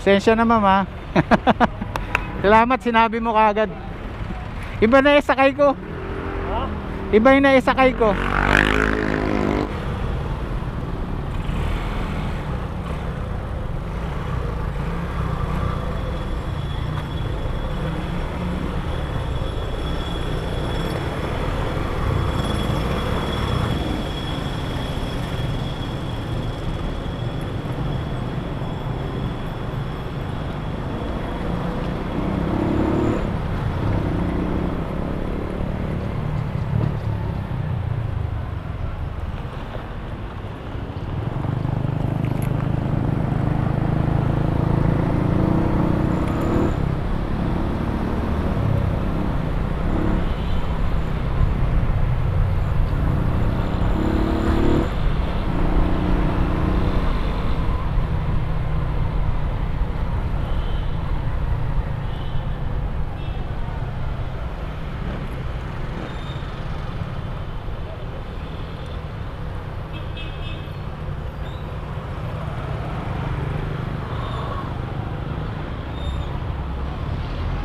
Pasensya na mama. Salamat sinabi mo kaagad. Iba na isakay ko. Ha? Iba yung naisakay ko.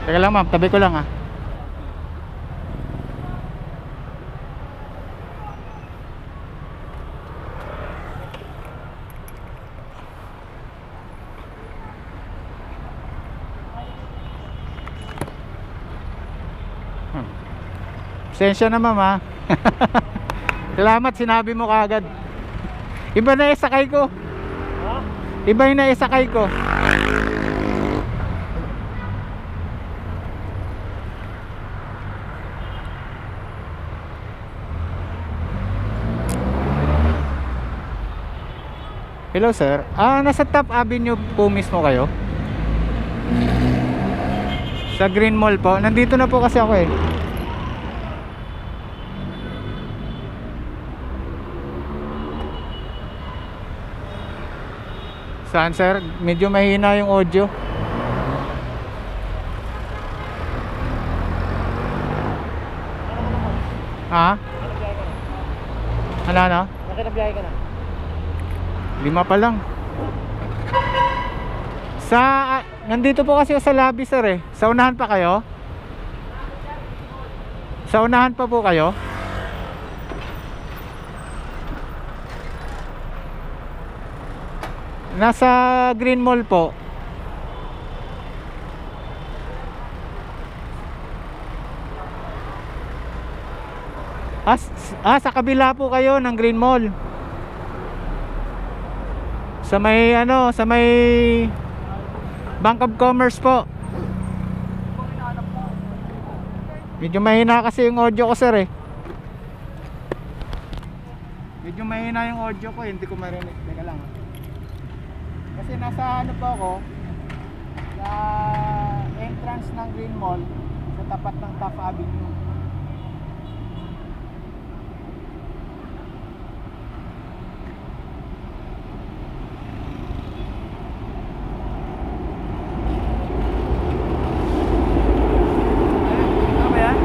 Teka lang ma'am, tabi ko lang ah. Hmm. Pasensya na ma'am ah. Salamat sinabi mo kaagad. Iba na isakay ko. Iba yung naisakay ko. Hello sir. Ah, nasa Top Avenue po mismo kayo? Sa Green Mall po. Nandito na po kasi ako eh. Saan sir? Medyo mahina yung audio. Ha? Ano ano? Nakinabiyahe ka na? Lima pa lang. Sa nandito po kasi sa lobby sir eh. Sa unahan pa kayo? Sa unahan pa po kayo? Nasa Green Mall po. Ah, ah, sa kabila po kayo ng Green Mall. Sa may ano, sa may Bank of Commerce po. Medyo mahina kasi yung audio ko sir eh. Medyo mahina yung audio ko, eh, hindi ko marinig. Teka lang. ah. Kasi nasa ano po ako, sa entrance ng Green Mall, sa tapat ng Taft Avenue. Ano ba yan?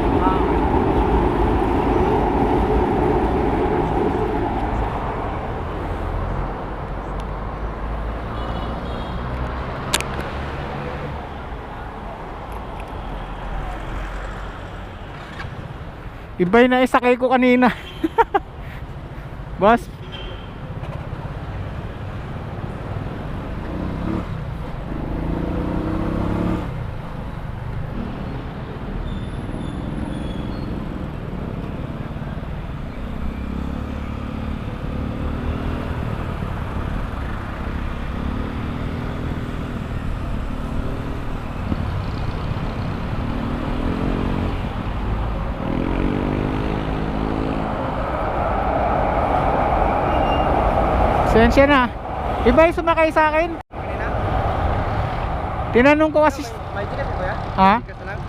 Iba yung naisakay ko kanina. Boss. Sensya na. Iba yung sumakay sa akin. Tinanong ko kasi... May ticket ko ya? Ha? Na lang?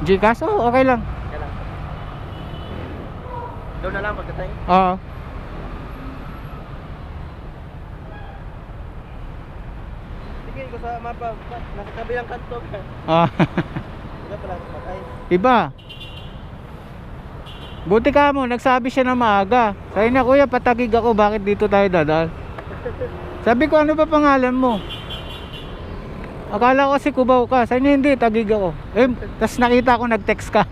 Gcash? Oh, okay lang. Okay lang. Doon na lang pagdating. Oo. Tingin ko sa mapa, nasa kabilang kanto. Ah, Wala pala sa patay. iba. Buti ka mo, nagsabi siya na maaga. Sabi na, kuya, patagig ako, bakit dito tayo dadal? Sabi ko, ano ba pangalan mo? Akala ko kasi Cubao ka. Sa inyo hindi, tagig ako. Eh, tapos nakita ko nag-text ka.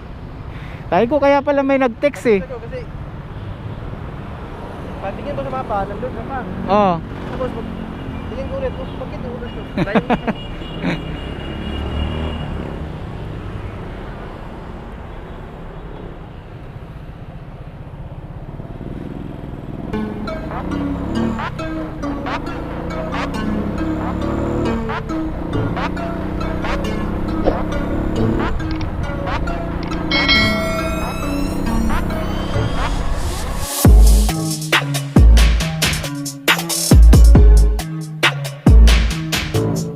Sabi ko kaya pala may nag-text eh. Kasi, patingin mo sa mapa, nandun ka pa. Oo. Tapos, tingin ko ulit, bakit ulit Thank you.